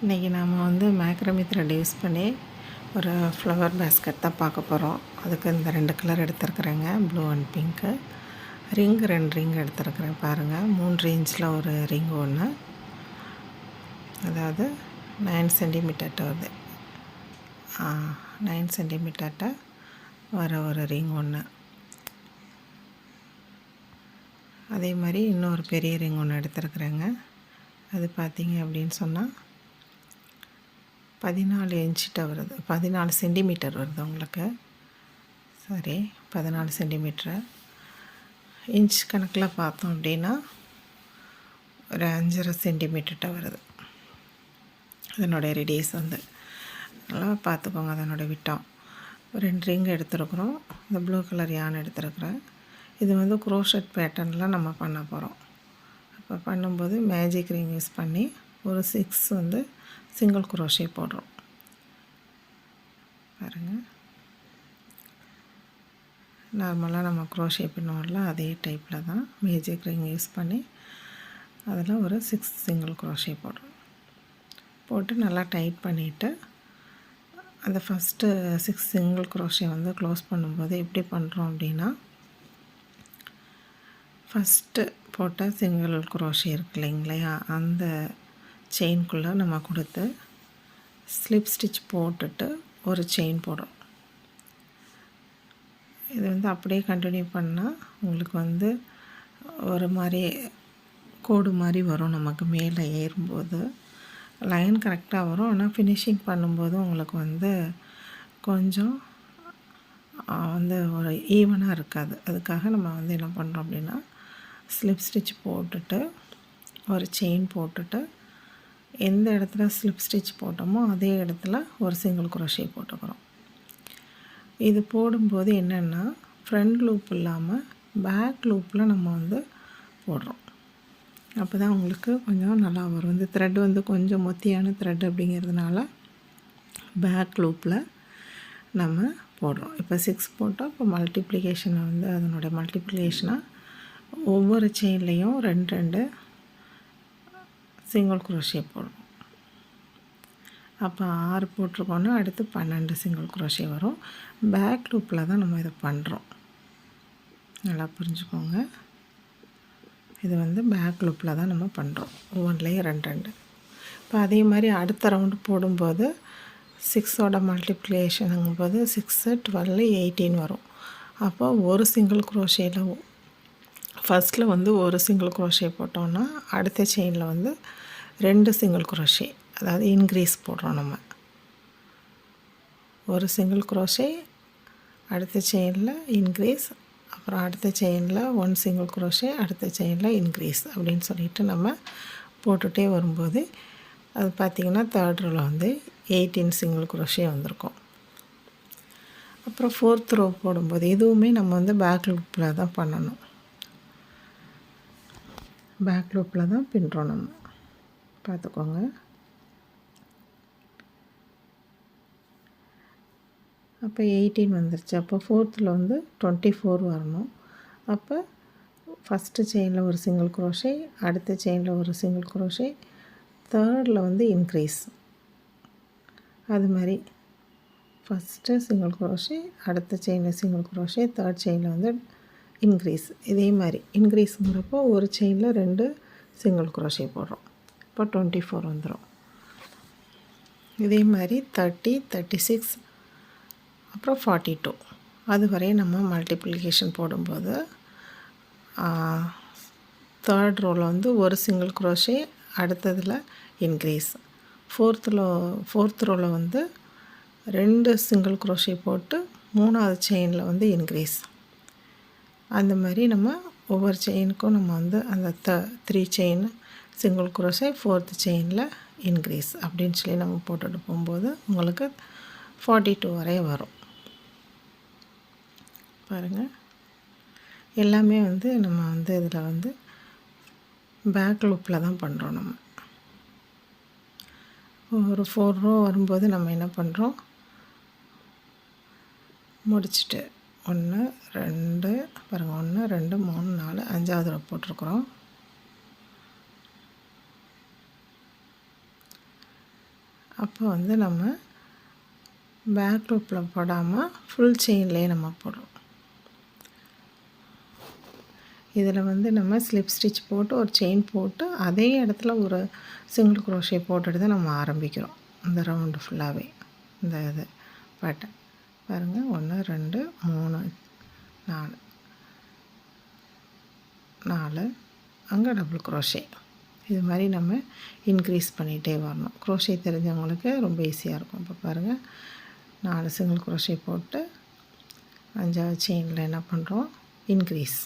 இன்றைக்கி நாம் வந்து மேக்ரமி த்ரெட் யூஸ் பண்ணி ஒரு ஃப்ளவர் பேஸ்கெட் தான் பார்க்க போகிறோம் அதுக்கு இந்த ரெண்டு கலர் எடுத்துருக்குறேங்க ப்ளூ அண்ட் பிங்க்கு ரிங் ரெண்டு ரிங் எடுத்துருக்குறேன் பாருங்கள் மூன்று இன்ச்சில் ஒரு ரிங் ஒன்று அதாவது நைன் சென்டிமீட்டர்ட்ட வருது. நைன் சென்டிமீட்டர்ட்ட வர ஒரு ரிங் ஒன்று அதே மாதிரி இன்னொரு பெரிய ரிங் ஒன்று எடுத்துருக்குறேங்க. அது பார்த்தீங்க அப்படின்னு சொன்னால் பதினாலு இன்ச்சிட்ட வருது. பதினாலு சென்டிமீட்டர் வருது உங்களுக்கு. சரி பதினாலு சென்டிமீட்ரு இன்ச் கணக்கில் பார்த்தோம் அப்படின்னா ஒரு அஞ்சரை சென்டிமீட்டர்கிட்ட வருது. அதனுடைய ரெடியஸ் வந்து. நல்லா பார்த்துக்கோங்க அதனுடைய விட்டம். ரெண்டு ரிங் எடுத்துருக்குறோம். இந்த ப்ளூ கலர் யான் எடுத்துருக்குறேன். இது வந்து குரோஷட் பேட்டர்னில் நம்ம பண்ண போகிறோம் அப்போ பண்ணும்போது மேஜிக் ரிங் யூஸ் பண்ணி ஒரு சிக்ஸ் வந்து சிங்கிள் குரோஷே போடுறோம். பாருங்கள் நார்மலாக நம்ம குரோஷே பண்ணுவோம்ல அதே டைப்பில் தான் மேஜிக் ரிங் யூஸ் பண்ணி அதில் ஒரு சிக்ஸ் சிங்கிள் குரோஷே போடுறோம். போட்டு நல்லா டைட் பண்ணிவிட்டு அந்த ஃபஸ்ட்டு சிக்ஸ் சிங்கிள் குரோஷே வந்து க்ளோஸ் பண்ணும்போது எப்படி பண்ணுறோம் அப்படின்னா ஃபஸ்ட்டு போட்ட சிங்கிள் குரோஷே இருக்கு இல்லைங்களா? அந்த செயின்குள்ளே நம்ம கொடுத்து ஸ்லிப் ஸ்டிச் போட்டுட்டு ஒரு செயின் போடுறோம். இது வந்து அப்படியே கண்டினியூ பண்ணால் உங்களுக்கு வந்து ஒரு மாதிரி கோடு மாதிரி வரும் நமக்கு மேலே ஏறும்போது. லைன் கரெக்டாக வரும். ஆனால் ஃபினிஷிங் பண்ணும்போது உங்களுக்கு வந்து கொஞ்சம் வந்து ஒரு ஈவனாக இருக்காது. அதுக்காக நம்ம வந்து என்ன பண்ணுறோம் அப்படின்னா ஸ்லிப் ஸ்டிச் போட்டுட்டு ஒரு செயின் போட்டுட்டு எந்த இடத்துல ஸ்லிப் ஸ்டிச் போட்டோமோ அதே இடத்துல ஒரு சிங்கிள் குரோஷே போட்டுக்கிறோம். இது போடும்போது என்னென்னா ஃப்ரண்ட் லூப் இல்லாமல் பேக் லூப்பில் நம்ம வந்து போடுறோம். அப்போ தான் உங்களுக்கு கொஞ்சம் நல்லா வரும். இந்த த்ரெட் வந்து கொஞ்சம் மொத்தியான த்ரெட் அப்படிங்கிறதுனால பேக் லூப்பில் நம்ம போடுறோம். இப்போ சிக்ஸ் போட்டால் இப்போ மல்டிப்ளிகேஷனை வந்து அதனுடைய மல்டிப்ளிகேஷனாக ஒவ்வொரு செயின்லேயும் ரெண்டு ரெண்டு சிங்கிள் குரோஷியை போடுவோம் அப்போ ஆறு போட்டிருக்கோன்னா அடுத்து பன்னெண்டு சிங்கிள் குரோஷியை வரும். பேக் லூப்பில் தான் நம்ம இதை பண்ணுறோம் நல்லா புரிஞ்சுக்கோங்க. இது வந்து பேக் லூப்பில் தான் நம்ம பண்ணுறோம் ஒவ்வொன்றுலேயும் ரெண்டு ரெண்டு இப்போ அதே மாதிரி அடுத்த ரவுண்டு போடும்போது சிக்ஸோட மல்டிப்ளிகேஷனுங்கும்போது சிக்ஸு டுவெல் எயிட்டீன் வரும். அப்போ ஒரு சிங்கிள் குரோஷேயில் ஃபஸ்ட்டில் வந்து ஒரு சிங்கிள் குரோஷே போட்டோன்னா அடுத்த செயினில் வந்து ரெண்டு சிங்கிள் குரோஷே அதாவது இன்க்ரீஸ் போடுறோம் நம்ம. ஒரு சிங்கிள் குரோஷே அடுத்த செயினில் இன்க்ரீஸ் அப்புறம் அடுத்த செயினில் ஒன் சிங்கிள் குரோஷே அடுத்த செயினில் இன்க்ரீஸ் அப்படின்னு சொல்லிட்டு நம்ம போட்டுகிட்டே வரும்போது அது பார்த்திங்கன்னா தேர்ட் ரோவில் வந்து எயிட்டீன் சிங்கிள் குரோஷே வந்திருக்கும். அப்புறம் ஃபோர்த் ரோ போடும்போது இதுவுமே நம்ம வந்து பேக் லூப்பில் தான் பண்ணணும். பேக் லூப்பில் தான் பின்னுறோம் நம்ம. பார்த்துக்கோங்க. அப்போ எயிட்டீன் வந்துருச்சு. அப்போ ஃபோர்த்தில் வந்து டுவெண்ட்டி ஃபோர் வரணும். அப்போ ஃபஸ்ட்டு செயினில் ஒரு சிங்கிள் குரோஷே அடுத்த செயினில் ஒரு சிங்கிள் குரோஷே தேர்டில் வந்து இன்க்ரீஸ் அது மாதிரி. ஃபஸ்ட்டு சிங்கிள் குரோஷே அடுத்த செயினில் சிங்கிள் குரோஷே தேர்ட் செயினில் வந்து இன்க்ரீஸ் இதே மாதிரி இன்க்ரீஸுங்கிறப்போ ஒரு செயினில் ரெண்டு சிங்கிள் குரோஷே போடுறோம். இப்போ டுவெண்ட்டி ஃபோர் வந்துடும் இதே மாதிரி தேர்ட்டி தேர்ட்டி சிக்ஸ் அப்புறம் ஃபார்ட்டி டூ அது வரையும் நம்ம மல்டிப்ளிகேஷன் போடும்போது தேர்ட் ரோவில் வந்து ஒரு சிங்கிள் குரோஷே அடுத்ததில் இன்க்ரீஸ் ஃபோர்த்தில் ஃபோர்த் ரோவில் வந்து ரெண்டு சிங்கிள் குரோஷே போட்டு மூணாவது செயினில் வந்து இன்க்ரீஸ் அந்த மாதிரி நம்ம ஒவ்வொரு செயினுக்கும் நம்ம வந்து அந்த த த்ரீ செயின் சிங்கிள் குரோஸை ஃபோர்த்து செயினில் இன்க்ரீஸ் அப்படின்னு சொல்லி நம்ம போட்டுட்டு போகும்போது உங்களுக்கு ஃபார்ட்டி டூ வரைய வரும். பாருங்கள் எல்லாமே வந்து நம்ம வந்து இதில் வந்து பேக் லூப்பில் தான் பண்ணுறோம் நம்ம. ஒரு ஃபோர் ரோ வரும்போது நம்ம என்ன பண்ணுறோம் முடிச்சுட்டு ஒன்று ரெண்டு பாருங்கள் ஒன்று ரெண்டு மூணு நாலு அஞ்சாவது ரோ போட்டிருக்குறோம். அப்போ வந்து நம்ம பேக் லூப்பில் போடாமல் ஃபுல் செயின்லேயே நம்ம போடுறோம். இதில் வந்து நம்ம ஸ்லிப் ஸ்டிச் போட்டு ஒரு செயின் போட்டு அதே இடத்துல ஒரு சிங்கிள் குரோஷே போட்டுட்டு தான் நம்ம ஆரம்பிக்கிறோம். இந்த ரவுண்டு ஃபுல்லாகவே இந்த இது பேட்டர்ன் பாருங்கள் ஒன்று ரெண்டு மூணு நாலு. நாலு. அங்கே டபுள் குரோஷே இது மாதிரி நம்ம இன்க்ரீஸ் பண்ணிகிட்டே வரணும். குரோஷே தெரிஞ்சவங்களுக்கு ரொம்ப ஈஸியாக இருக்கும். இப்போ பாருங்கள் நாலு சிங்கிள் குரோஷே போட்டு அஞ்சாவது செயினில் என்ன பண்ணுறோம் இன்க்ரீஸ்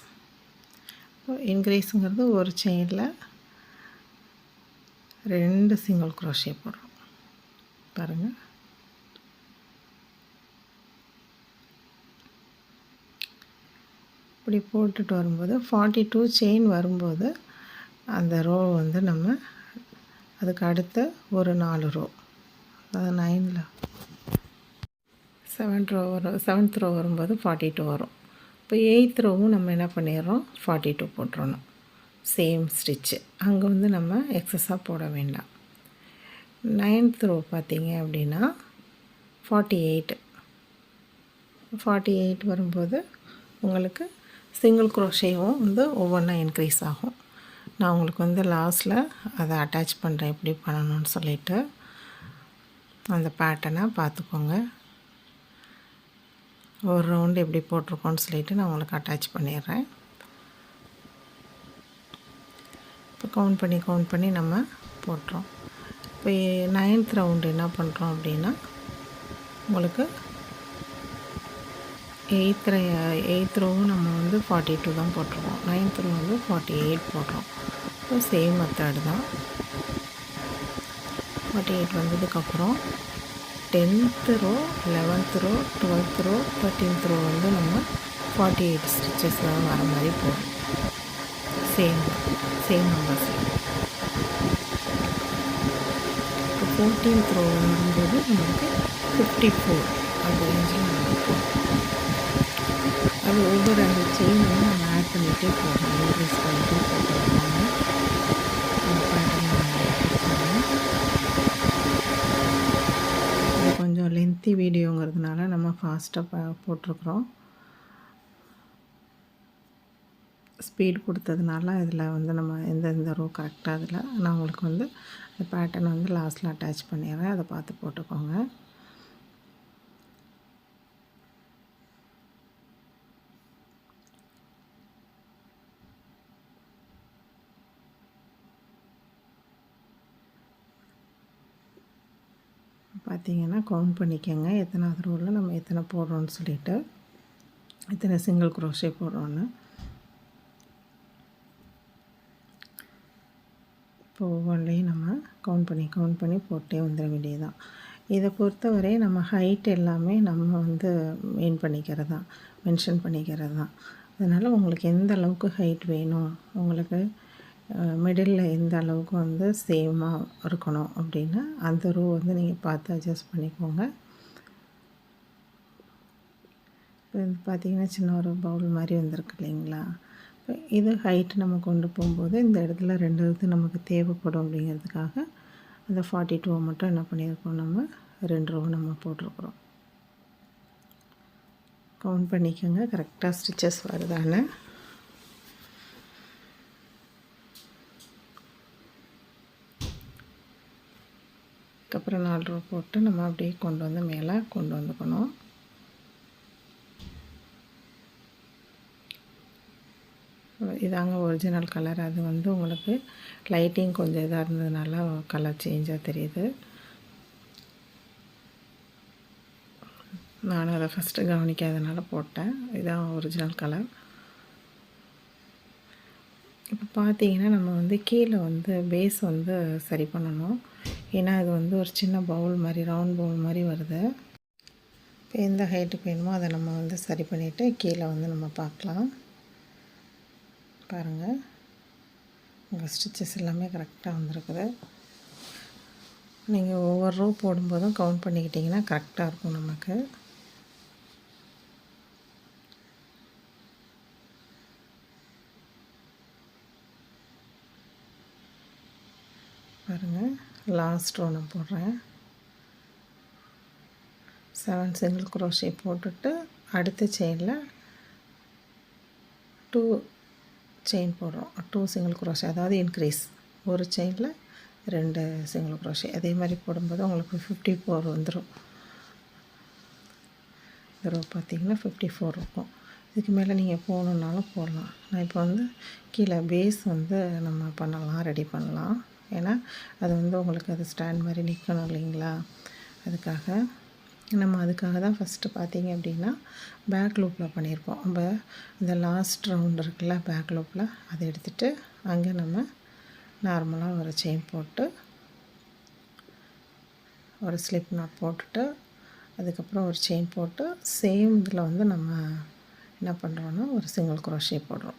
இன்க்ரீஸுங்கிறது ஒரு செயினில் ரெண்டு சிங்கிள் குரோஷே போடுறோம். பாருங்கள் இப்படி போட்டுட்டு வரும்போது ஃபார்ட்டி டூ செயின் வரும்போது அந்த ரோ வந்து நம்ம அதுக்கு அடுத்த ஒரு நாலு ரோ அதாவது நைனில் செவன்த் ரோ வரும். செவன்த் ரோ வரும்போது ஃபார்ட்டி டூ வரும். இப்போ எயித் ரோவும் நம்ம என்ன பண்ணிடுறோம்? ஃபார்ட்டி டூ போட்டுறணும். சேம் ஸ்டிச்சு அங்கே வந்து நம்ம எக்ஸஸாக போட வேண்டாம். நைன்த் ரோ பார்த்திங்க அப்படின்னா ஃபார்ட்டி எயிட் ஃபார்ட்டி எயிட் வரும்போது உங்களுக்கு சிங்கிள் குரோஷேவும் வந்து ஒவ்வொன்றா இன்க்ரீஸ் ஆகும். நான் உங்களுக்கு வந்து லாஸ்ட்டில் அதை அட்டாச் பண்ணுறேன் எப்படி பண்ணணும்னு சொல்லிவிட்டு அந்த பேட்டனை பார்த்துக்கோங்க. ஒரு ரவுண்டு எப்படி போட்டிருக்கோன்னு சொல்லிவிட்டு நான் உங்களுக்கு அட்டாச் பண்ணிடுறேன். இப்போ கவுண்ட் பண்ணி கவுண்ட் பண்ணி நம்ம போட்டுறோம். இப்போ நைன்த் ரவுண்டு என்ன பண்ணுறோம் அப்படின்னா உங்களுக்கு எயித் எயித் ரோவும் நம்ம வந்து ஃபார்ட்டி டூ தான் போட்டிருக்கோம். நைன்த் ரோ வந்து ஃபார்ட்டி எயிட் போடுறோம் ஸோ சேம் மெத்தட் தான். ஃபார்ட்டி எயிட் வந்ததுக்கப்புறம் tenth row eleventh row twelfth row thirteenth row வந்து நம்ம ஃபார்ட்டி எயிட் ஸ்டிச்சஸில் வர மாதிரி போடும் சேம் சேம் நம்பர்ஸ் இப்போ ஃபோர்டீன்த் ரோ வரும்போது நமக்கு ஃபிஃப்டி ஃபோர் அந்த ரேஞ்சில் நம்ம போகும். அது ஒவ்வொரு அந்த செயினையும் நம்ம ஆட் பண்ணிகிட்டே போகணும். இன்க்ரீஸ் பண்ணிகிட்டே போட்டுருக்காங்க இது கொஞ்சம் லென்த்தி வீடியோங்கிறதுனால நம்ம ஃபாஸ்ட்டாக போட்டிருக்குறோம். ஸ்பீட் கொடுத்ததுனால இதில் வந்து நம்ம எந்த எந்த ரோ கரெக்டாக அதில் நான் உங்களுக்கு வந்து அந்த பேட்டர்ன் வந்து லாஸ்ட்டில் அட்டாச் பண்ணிடுறேன். அதை பார்த்து போட்டுக்கோங்க. பார்த்தீங்கன்னா கவுண்ட் பண்ணிக்கோங்க. எத்தனாவது ரோவில் நம்ம எத்தனை போடுறோன்னு சொல்லிட்டு. எத்தனை சிங்கிள் குரோஷே போடுறோன்னு இப்போ ஒவ்வொன்றையும் நம்ம கவுண்ட் பண்ணி கவுண்ட் பண்ணி போட்டே வந்துட வேண்டியதுதான். இதை பொறுத்தவரை நம்ம ஹைட் எல்லாமே நம்ம வந்து மெயின் பண்ணிக்கிறது தான் மென்ஷன் பண்ணிக்கிறது. தான் அதனால் உங்களுக்கு எந்த அளவுக்கு ஹைட் வேணும்? உங்களுக்கு மிடில் எந்த அளவுக்கு வந்து சேமாக இருக்கணும் அப்படின்னா அந்த ரோ வந்து நீங்கள் பார்த்து அட்ஜஸ்ட் பண்ணிக்கோங்க. இப்போ வந்து பார்த்திங்கன்னா சின்ன ஒரு பவுல் மாதிரி வந்திருக்கு இல்லைங்களா? இப்போ இது ஹைட்டு நம்ம கொண்டு போகும்போது இந்த இடத்துல ரெண்டு இது நமக்கு தேவைப்படும் அப்படிங்கிறதுக்காக அந்த ஃபார்ட்டி டூவை மட்டும் என்ன பண்ணியிருக்கோம் நம்ம? ரெண்டு ரூ நம்ம போட்டிருக்குறோம். கவுண்ட் பண்ணிக்கோங்க. கரெக்டாக ஸ்டிச்சஸ் வருதான்னு. அதுக்கப்புறம் நாலு ரூபா போட்டு நம்ம அப்படியே கொண்டு வந்து மேலே கொண்டு வந்துக்கணும். இதாங்க ஒரிஜினல் கலர் அது வந்து உங்களுக்கு லைட்டிங் கொஞ்சம் இதாக இருந்ததுனால கலர் சேஞ்சாக தெரியுது. நான் அதை ஃபஸ்ட்டு கவனிக்காதனால போட்டேன். இதுதான் ஒரிஜினல் கலர் இப்போ பார்த்தீங்கன்னா நம்ம வந்து கீழே வந்து பேஸ் வந்து சரி பண்ணணும். ஏன்னா அது வந்து ஒரு சின்ன பவுல் மாதிரி ரவுண்ட் பவுல் மாதிரி வருது. இப்போ எந்த ஹைட்டுக்கு வேணுமோ அதை நம்ம வந்து சரி பண்ணிவிட்டு கீழே வந்து நம்ம பார்க்கலாம். பாருங்கள் உங்கள் ஸ்டிச்சஸ் எல்லாமே கரெக்டாக வந்திருக்குது. நீங்கள் ஒவ்வொரு ரூ போடும்போதும் கவுண்ட் பண்ணிக்கிட்டிங்கன்னா கரெக்டாக இருக்கும் நமக்கு. பாருங்கள் லாஸ்ட் ஒன்று போடுறேன். செவன் சிங்கிள் குரோஷே போட்டுட்டு அடுத்த செயினில் டூ செயின் போடுறோம். டூ சிங்கிள் குரோஷே அதாவது இன்க்ரீஸ் ஒரு செயினில் ரெண்டு சிங்கிள் குரோஷே அதே மாதிரி போடும்போது உங்களுக்கு ஃபிஃப்டி ஃபோர் வந்துடும் இந்த ரோ பார்த்திங்கன்னா ஃபிஃப்டி ஃபோர் இருக்கும். இதுக்கு மேலே நீங்கள் போகணுன்னாலும் போடலாம். நான் இப்போ வந்து கீழே பேஸ் வந்து நம்ம பண்ணலாம் ரெடி பண்ணலாம். ஏன்னா அது வந்து உங்களுக்கு அது ஸ்டாண்ட் மாதிரி நிற்கணும் இல்லைங்களா? அதுக்காக நம்ம அதுக்காக தான் ஃபஸ்ட்டு பார்த்தீங்க அப்படின்னா பேக் லூப்பில் பண்ணியிருப்போம் நம்ம இந்த லாஸ்ட் ரவுண்ட் இருக்குல்ல பேக் லூப்பில் அதை எடுத்துகிட்டு அங்கே நம்ம நார்மலாக ஒரு செயின் போட்டு ஒரு ஸ்லிப் நாட் போட்டுட்டு அதுக்கப்புறம் ஒரு செயின் போட்டு சேம் இதில் வந்து நம்ம என்ன பண்ணுறோன்னா ஒரு சிங்கிள் குரோஷே போடுறோம்.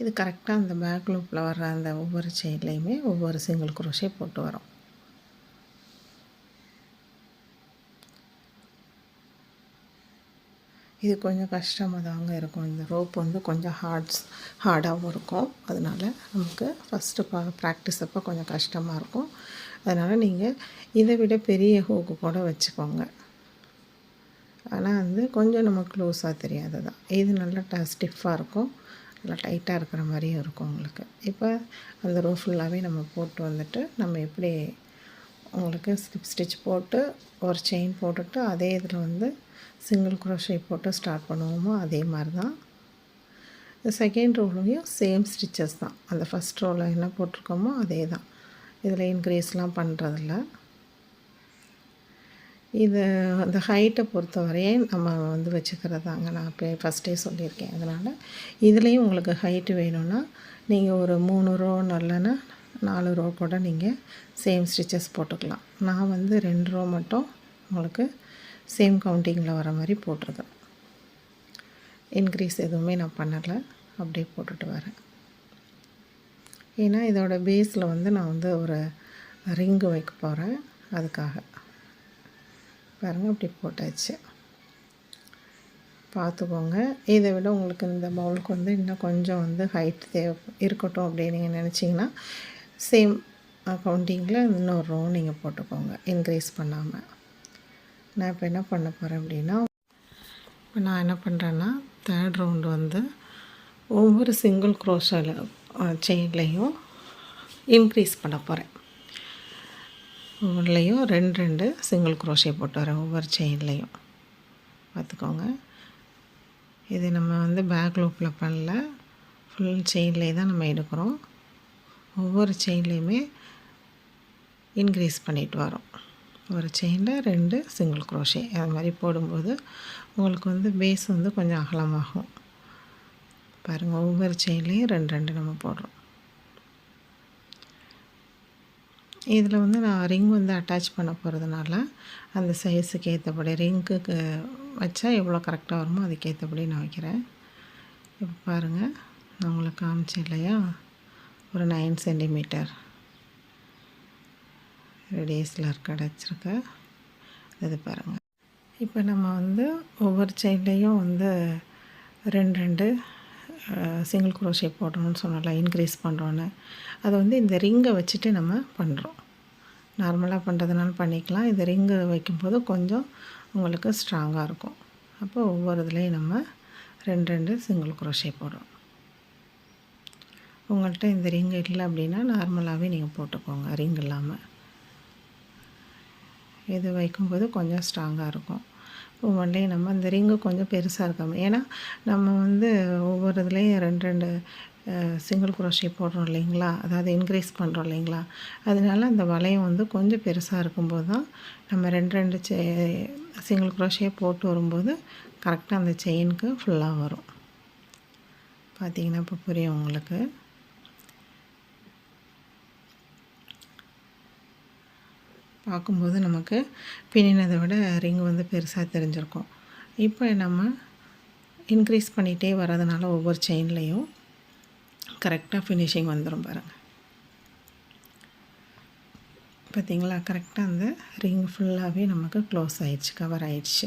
இது கரெக்டாக அந்த பேக் லூப்பில் வர்ற அந்த ஒவ்வொரு செயின்லேயுமே ஒவ்வொரு சிங்கிள் குரோஷே போட்டு வரோம். இது கொஞ்சம் கஷ்டமாக தாங்க இருக்கும். இந்த ரோப் வந்து கொஞ்சம் ஹார்ட்ஸ் ஹார்டாகவும் இருக்கும். அதனால் நமக்கு ஃபஸ்ட்டு பா ப்ராக்டிஸ் அப்போ கொஞ்சம் கஷ்டமாக இருக்கும். அதனால் நீங்கள் இதை விட பெரிய ஹூக்கு கூட வச்சுக்கோங்க. ஆனால் வந்து கொஞ்சம் நமக்கு க்ளோஸாக தெரியாது தான் இது நல்லா ட ஸ்டிஃபாக இருக்கும். நல்லா டைட்டாக இருக்கிற மாதிரியும் இருக்கும் உங்களுக்கு. இப்போ அந்த ரோ ஃபுல்லாகவே நம்ம போட்டு வந்துட்டு நம்ம எப்படி உங்களுக்கு ஸ்லிப் ஸ்டிச் போட்டு ஒரு செயின் போட்டுட்டு அதே இதில் வந்து சிங்கிள் குரோஷே போட்டு ஸ்டார்ட் பண்ணுவோமோ அதே மாதிரி தான் இந்த செகண்ட் ரோலையும் சேம் ஸ்டிச்சஸ் தான். அந்த ஃபஸ்ட் ரோவில் என்ன போட்டிருக்கோமோ அதே தான் இதில் இன்க்ரீஸ்லாம் பண்ணுறதில்ல இது அந்த ஹைட்டை பொறுத்தவரையே நம்ம வந்து வச்சுக்கிறதாங்க நான் இப்போ ஃபஸ்ட்டே சொல்லியிருக்கேன். அதனால் இதுலேயும் உங்களுக்கு ஹைட்டு வேணும்னா நீங்கள் ஒரு மூணு ரோ நல்லன்னா நாலு ரோ கூட நீங்கள் சேம் ஸ்டிச்சஸ் போட்டுக்கலாம். நான் வந்து ரெண்டு ரோ மட்டும் உங்களுக்கு சேம் கவுண்டிங்கில் வர மாதிரி போட்டிருக்கேன். இன்க்ரீஸ் எதுவுமே நான் பண்ணலை. அப்படியே போட்டுட்டு வரேன். ஏன்னா இதோட பேஸில் வந்து நான் வந்து ஒரு ரிங்கு வைக்க போகிறேன் அதுக்காக. பாருங்கள் அப்படி போட்டாச்சு. பார்த்துக்கோங்க. இதை விட உங்களுக்கு இந்த பவுலுக்கு வந்து இன்னும் கொஞ்சம் வந்து ஹைட் தேவை இருக்கட்டும் அப்படின்னு நீங்கள் நினச்சிங்கன்னா சேம் கவுண்டிங்கில் இன்னொரு ரோ நீங்கள் போட்டுக்கோங்க இன்க்ரீஸ் பண்ணாமல் நான் இப்போ என்ன பண்ண போகிறேன் அப்படின்னா இப்போ நான் என்ன பண்ணுறேன்னா தேர்ட் ரவுண்டு வந்து ஒவ்வொரு சிங்கிள் க்ரோஷில் செயின்லேயும் இன்க்ரீஸ் பண்ண போகிறேன் ஒவ்வொன்றுலேயும் ரெண்டு ரெண்டு சிங்கிள் குரோஷே போட்டு வரேன் ஒவ்வொரு செயின்லேயும் பார்த்துக்கோங்க. இது நம்ம வந்து பேக் லூப்பில் பண்ணல. ஃபுல் செயின்லேயே தான் நம்ம எடுக்கிறோம். ஒவ்வொரு செயின்லேயுமே இன்க்ரீஸ் பண்ணிட்டு வரோம். ஒரு செயினில் ரெண்டு சிங்கிள் குரோஷே அது மாதிரி போடும்போது உங்களுக்கு வந்து பேஸ் வந்து கொஞ்சம் அகலமாகும். பாருங்கள் ஒவ்வொரு செயின்லேயும் ரெண்டு ரெண்டு நம்ம போடுறோம். இதில் வந்து நான் ரிங் வந்து அட்டாச் பண்ண போகிறதுனால அந்த சைஸுக்கு ஏற்றபடி ரிங்குக்கு வச்சா எவ்வளோ கரெக்டாக வருமோ அதுக்கேற்றபடி நான் வைக்கிறேன். இப்போ பாருங்கள் நான் உங்களுக்கு காமிச்சேன் இல்லையா? ஒரு நைன் சென்டிமீட்டர் ரேடியஸில் கிடச்சிருக்க இது பாருங்கள் இப்போ நம்ம வந்து ஒவ்வொரு சைட்லேயும் வந்து ரெண்டு ரெண்டு சிங்கிள் குரோஷே போடணும்னு சொன்னோம்ல இன்க்ரீஸ் பண்ணுறோன்னு அதை வந்து இந்த ரிங்கை வச்சுட்டு நம்ம பண்ணுறோம். நார்மலாக பண்ணுறதுனால பண்ணிக்கலாம். இந்த ரிங்கை வைக்கும்போது கொஞ்சம் உங்களுக்கு ஸ்ட்ராங்காக இருக்கும். அப்போ ஒவ்வொரு இதுலேயும் நம்ம ரெண்டு ரெண்டு சிங்கிள் குரோஷே போடுறோம். உங்கள்கிட்ட இந்த ரிங் இல்லை அப்படின்னா நார்மலாகவே நீங்கள் போட்டுக்கோங்க ரிங் இல்லாமல் இது வைக்கும்போது கொஞ்சம் ஸ்ட்ராங்காக இருக்கும். ஒவ்வொன்றையும் நம்ம இந்த ரிங்கு கொஞ்சம் பெருசாக இருக்காமல் ஏன்னா நம்ம வந்து ஒவ்வொரு இதுலேயும் ரெண்டு ரெண்டு சிங்கிள் குரோஷே போடுறோம் இல்லைங்களா? அதாவது இன்க்ரீஸ் பண்ணுறோம் இல்லைங்களா? அதனால அந்த வளையம் வந்து கொஞ்சம் பெருசாக இருக்கும்போது தான் நம்ம ரெண்டு ரெண்டு செ சிங்கிள் குரோஷே போட்டு வரும்போது கரெக்டாக அந்த செயினுக்கு ஃபுல்லாக வரும். பார்த்தீங்கன்னா இப்போ புரியும் உங்களுக்கு. பார்க்கும்போது நமக்கு பின்னினதை விட ரிங் வந்து பெருசாக தெரிஞ்சிருக்கும். இப்போ நம்ம இன்க்ரீஸ் பண்ணிகிட்டே வரதுனால ஒவ்வொரு செயின்லேயும் கரெக்டாக ஃபினிஷிங் வந்துடும் பாருங்கள் பார்த்திங்களா கரெக்டாக அந்த ரிங் ஃபுல்லாகவே நமக்கு க்ளோஸ் ஆயிடுச்சு கவர் ஆயிடுச்சு.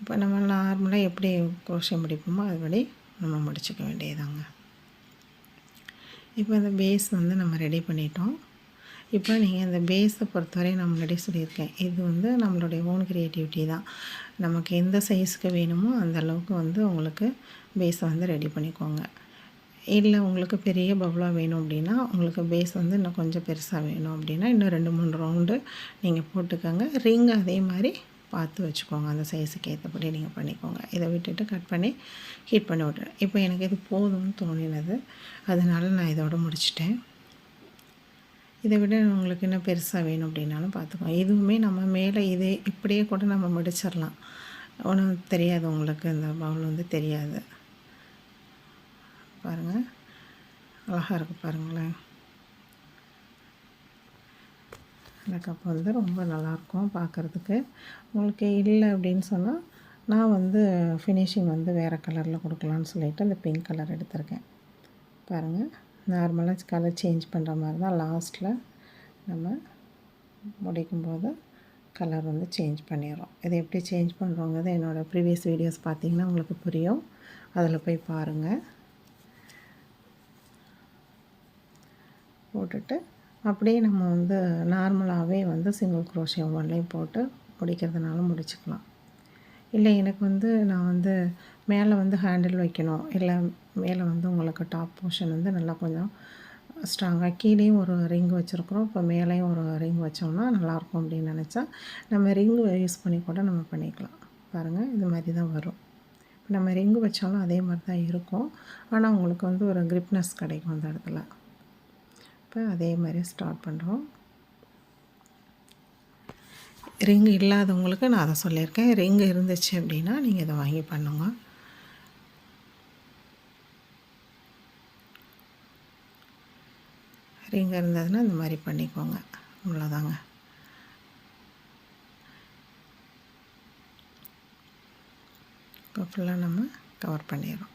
இப்போ நம்ம நார்மலாக எப்படி கோஷம் முடிப்போமோ அதுபடி நம்ம முடிச்சுக்க வேண்டியதாங்க இப்போ இந்த பேஸ் வந்து நம்ம ரெடி பண்ணிட்டோம். இப்போ நீங்கள் இந்த பேஸை பொறுத்தவரை நான் முன்னாடி சொல்லியிருக்கேன். இது வந்து நம்மளுடைய ஓன் க்ரியேட்டிவிட்டி தான். நமக்கு எந்த சைஸுக்கு வேணுமோ அந்த அளவுக்கு வந்து உங்களுக்கு பேஸை வந்து ரெடி பண்ணிக்கோங்க. இல்லை உங்களுக்கு பெரிய பவுலாக வேணும் அப்படின்னா உங்களுக்கு பேஸ் வந்து இன்னும் கொஞ்சம் பெருசாக வேணும் அப்படின்னா இன்னும் ரெண்டு மூணு ரவுண்டு நீங்கள் போட்டுக்கோங்க. ரிங் அதே மாதிரி பார்த்து வச்சுக்கோங்க. அந்த சைஸுக்கு ஏற்றபடி நீங்கள் பண்ணிக்கோங்க. இதை விட்டுட்டு கட் பண்ணி ஹீட் பண்ணி விட்டுறேன் இப்போ எனக்கு இது போதும்னு தோணினது. அதனால் நான் இதோட முடிச்சிட்டேன். இதை விட உங்களுக்கு இன்னும் பெருசாக வேணும் அப்படின்னாலும் பார்த்துக்கோங்க. இதுவுமே நம்ம மேலே இதே இப்படியே கூட நம்ம முடிச்சிடலாம். ஒன்றும் தெரியாது உங்களுக்கு. இந்த பவுல் வந்து தெரியாது. பாருங்கள் அழகாக இருக்குது பாருங்களேன் இந்த வந்து ரொம்ப நல்லாயிருக்கும் பார்க்குறதுக்கு உங்களுக்கு இல்லை அப்படின்னு சொன்னால் நான் வந்து ஃபினிஷிங் வந்து வேறு கலரில் கொடுக்கலான்னு சொல்லிவிட்டு அந்த பிங்க் கலர் எடுத்திருக்கேன். பாருங்கள் நார்மலாக கலர் சேஞ்ச் பண்ணுற மாதிரி தான் லாஸ்ட்டில் நம்ம முடிக்கும்போது கலர் வந்து சேஞ்ச் பண்ணிடுறோம். இதை எப்படி சேஞ்ச் பண்ணுறோங்கிறது என்னோடய ப்ரீவியஸ் வீடியோஸ் பார்த்திங்கன்னா உங்களுக்கு புரியும். அதில் போய் பாருங்கள் போட்டுட்டு அப்படியே நம்ம வந்து நார்மலாகவே வந்து சிங்கிள் குரோஷியம் ஒன்லையும் போட்டு முடிக்கிறதுனால முடிச்சுக்கலாம். இல்லை எனக்கு வந்து நான் வந்து மேலே வந்து ஹேண்டில் வைக்கணும். இல்லை மேலே வந்து உங்களுக்கு டாப் போர்ஷன் வந்து நல்லா கொஞ்சம் ஸ்ட்ராங்காக கீழேயும் ஒரு ரிங் வச்சுருக்குறோம். இப்போ மேலேயும் ஒரு ரிங் வச்சோம்னா நல்லாயிருக்கும் அப்படின்னு நினச்சா நம்ம ரிங் யூஸ் பண்ணி கூட நம்ம பண்ணிக்கலாம். பாருங்கள் இது மாதிரி தான் வரும். நம்ம ரிங்கு வச்சாலும் அதே மாதிரி தான் இருக்கும். ஆனால் உங்களுக்கு வந்து ஒரு கிரிப்னஸ் கிடைக்கும் அந்த இடத்துல. இப்போ அதே மாதிரி ஸ்டார்ட் பண்ணுறோம் ரிங் இல்லாதவங்களுக்கு நான் அதை சொல்லியிருக்கேன். ரிங் இருந்துச்சு அப்படின்னா நீங்கள் இதை வாங்கி பண்ணுங்க. ரிங் இருந்ததுன்னா இந்த மாதிரி பண்ணிக்கோங்க. அவ்வளோதாங்க இப்போ ஃபுல்லாக நம்ம கவர் பண்ணிடுறோம்.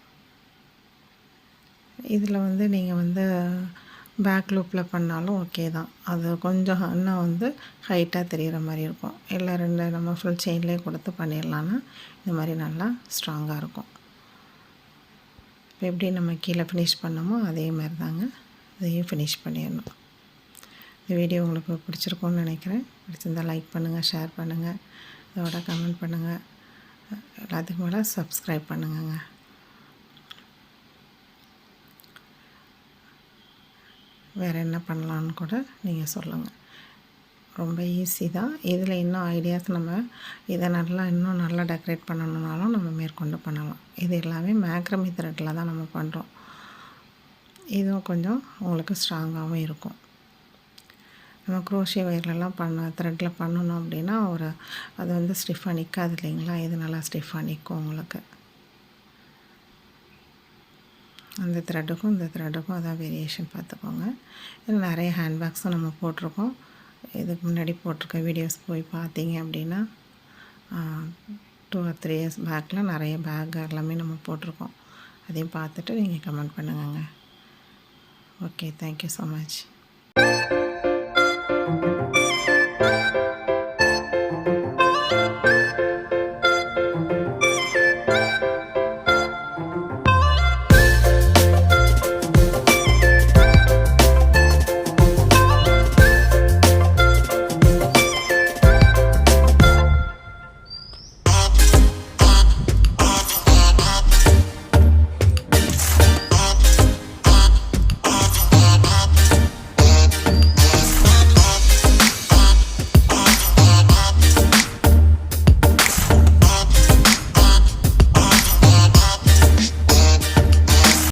இதில் வந்து நீங்கள் வந்து பேக் லூப்பில் பண்ணாலும் ஓகே தான். அது கொஞ்சம் இன்னும் வந்து ஹைட்டாக தெரிகிற மாதிரி இருக்கும். இல்லை ரெண்டு நம்ம ஃபுல் செயின்லேயே கொடுத்து பண்ணிடலான்னா இந்த மாதிரி நல்லா ஸ்ட்ராங்காக இருக்கும். இப்போ எப்படி நம்ம கீழே ஃபினிஷ் பண்ணோமோ அதே மாதிரி தாங்க இதையும் ஃபினிஷ் பண்ணிடணும் இந்த வீடியோ உங்களுக்கு பிடிச்சிருக்கும்னு நினைக்கிறேன். பிடிச்சிருந்தால் லைக் பண்ணுங்கள் ஷேர் பண்ணுங்கள் இதோட கமெண்ட் பண்ணுங்கள் எல்லாத்துக்கும் மேலே சப்ஸ்கிரைப் பண்ணுங்கங்க. வேறு என்ன பண்ணலான்னு கூட நீங்கள் சொல்லுங்கள் ரொம்ப ஈஸி தான். இதில் இன்னும் ஐடியாஸ் நம்ம இதை நல்லா இன்னும் நல்லா டெக்கரேட் பண்ணணுன்னாலும் நம்ம மேற்கொண்டு பண்ணலாம். இது எல்லாமே மேக்ரமி த்ரெட்டில் தான் நம்ம பண்ணுறோம் இதுவும் கொஞ்சம் உங்களுக்கு ஸ்ட்ராங்காகவும் இருக்கும். நம்ம குரோஷிய வயர்லலாம் பண்ண த்ரெட்டில் பண்ணணும் அப்படின்னா ஒரு அது வந்து ஸ்டிஃபாக நிற்காது இல்லைங்களா? இது நல்லா ஸ்டிஃபாக நிற்கும் உங்களுக்கு. அந்த த்ரெட்டுக்கும் இந்த த்ரெட்டுக்கும் அதான் வேரியேஷன் பார்த்துக்கோங்க. இதில் நிறைய ஹேண்ட்பேக்ஸும் நம்ம போட்டிருக்கோம். இதுக்கு முன்னாடி போட்டிருக்க வீடியோஸ் போய் பார்த்தீங்க அப்படின்னா டூ ஆர் த்ரீ இயர்ஸ் பேக்கில் நிறைய பேக் எல்லாமே நம்ம போட்டிருக்கோம். அதையும் பார்த்துட்டு நீங்கள் comment பண்ணுங்கங்க. Okay thank you so much